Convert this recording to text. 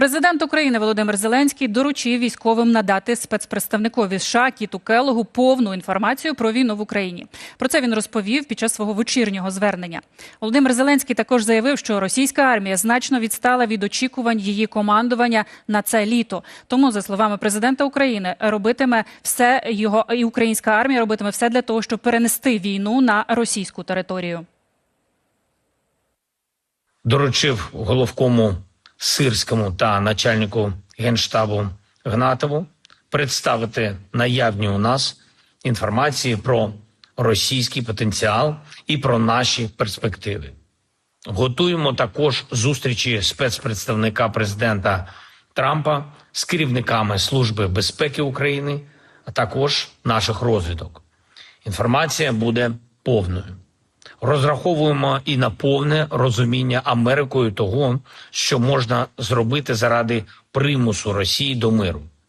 Президент України Володимир Зеленський доручив військовим надати спецпредставникові США Кіту Келогу повну інформацію про війну в Україні. Про це він розповів під час свого вечірнього звернення. Володимир Зеленський також заявив, що російська армія значно відстала від очікувань її командування на це літо. Тому, за словами президента України, робитиме все його і українська армія робитиме все для того, щоб перенести війну на російську територію. доручив головкому Сирському та начальнику генштабу Гнатову представити наявні у нас інформації про російський потенціал і про наші перспективи. Готуємо також зустрічі спецпредставника президента Трампа з керівниками Служби безпеки України, а також наших розвідок. Інформація буде повною розраховуємо і на повне розуміння Америкою того, що можна зробити заради примусу Росії до миру.